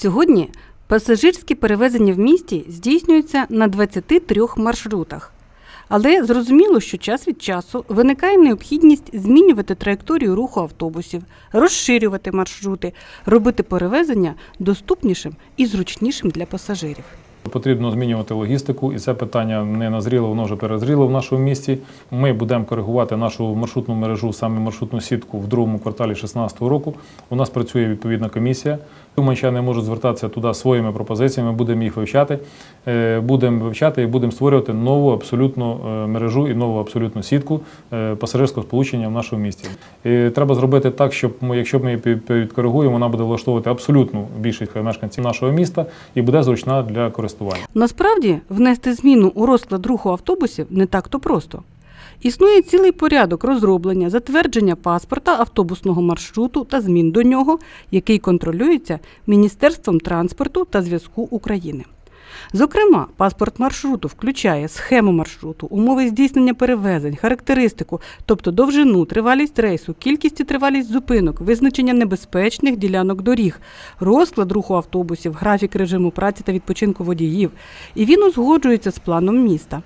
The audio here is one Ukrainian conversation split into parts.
Сьогодні пасажирські перевезення в місті здійснюються на 23 маршрутах. Але зрозуміло, що час від часу виникає необхідність змінювати траєкторію руху автобусів, розширювати маршрути, робити перевезення доступнішим і зручнішим для пасажирів. Потрібно змінювати логістику, і це питання не назріло, воно вже перезріло в нашому місті. Ми будемо коригувати нашу маршрутну мережу, саме маршрутну сітку в другому кварталі 2016 року. У нас працює відповідна комісія. Уманчани можуть звертатися туди своїми пропозиціями, будемо їх вивчати. Е, Будемо вивчати і будемо створювати нову абсолютну е, мережу і нову абсолютну сітку е, пасажирського сполучення в нашому місті. І треба зробити так, щоб ми, якщо ми її пі- підкоригуємо, вона буде влаштовувати абсолютну більшість мешканців нашого міста і буде зручна для користування. Насправді, внести зміну у розклад руху автобусів не так-то просто. Існує цілий порядок розроблення, затвердження паспорта автобусного маршруту та змін до нього, який контролюється Міністерством транспорту та зв'язку України. Зокрема, паспорт маршруту включає схему маршруту, умови здійснення перевезень, характеристику, тобто довжину, тривалість рейсу, кількість і тривалість зупинок, визначення небезпечних ділянок доріг, розклад руху автобусів, графік режиму праці та відпочинку водіїв. І він узгоджується з планом міста.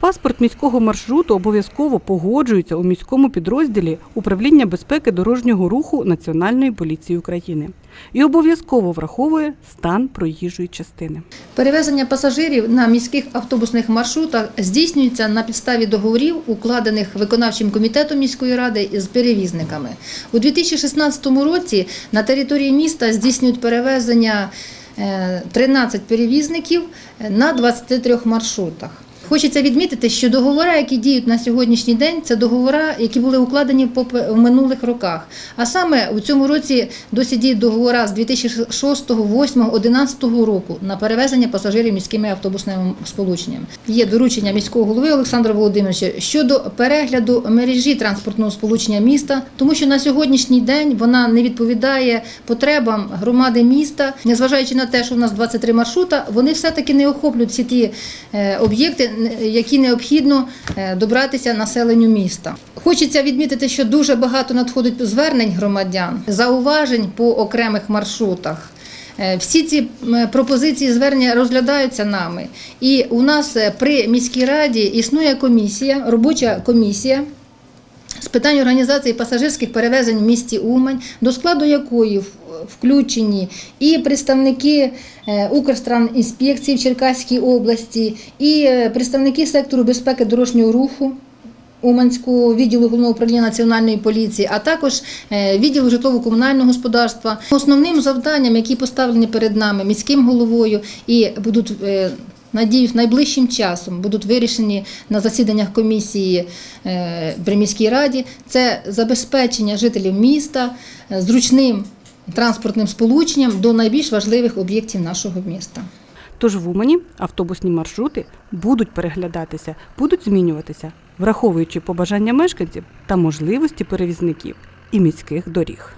Паспорт міського маршруту обов'язково погоджується у міському підрозділі Управління безпеки дорожнього руху Національної поліції України і обов'язково враховує стан проїжджої частини. Перевезення пасажирів на міських автобусних маршрутах здійснюється на підставі договорів, укладених виконавчим комітетом міської ради з перевізниками. У 2016 році на території міста здійснюють перевезення е, 13 перевізників на 23 маршрутах. Хочеться відмітити, що договори, які діють на сьогоднішній день, це договори, які були укладені в минулих роках. А саме у цьому році досі діють договори з 2006, 2008, 2011 року на перевезення пасажирів міськими автобусними сполученнями. Є доручення міського голови Олександра Володимировича щодо перегляду мережі транспортного сполучення міста, тому що на сьогоднішній день вона не відповідає потребам громади міста, незважаючи на те, що в нас 23 маршрута, вони все-таки не охоплюють всі ті е, об'єкти, які необхідно е, добратися населенню міста. Хочеться відмітити, що дуже багато надходить звернень громадян, зауважень по окремих маршрутах. Е, Всі ці пропозиції звернення розглядаються нами. І у нас е, при міській раді існує комісія, робоча комісія з питань організації пасажирських перевезень в місті Умань, до складу якої включені і представники е, Укрстранінспекції в Черкаській області, і е, представники сектору безпеки дорожнього руху. Уманського відділу головного управління національної поліції, а також е, відділу житлово-комунального господарства. Основним завданням, які поставлені перед нами міським головою, і будуть надіюсь, найближчим часом будуть вирішені на засіданнях комісії е, при міській раді, це забезпечення жителів міста е, зручним транспортним сполученням до найбільш важливих об'єктів нашого міста. Тож в Умані автобусні маршрути будуть переглядатися, будуть змінюватися, враховуючи побажання мешканців та можливості перевізників і міських доріг.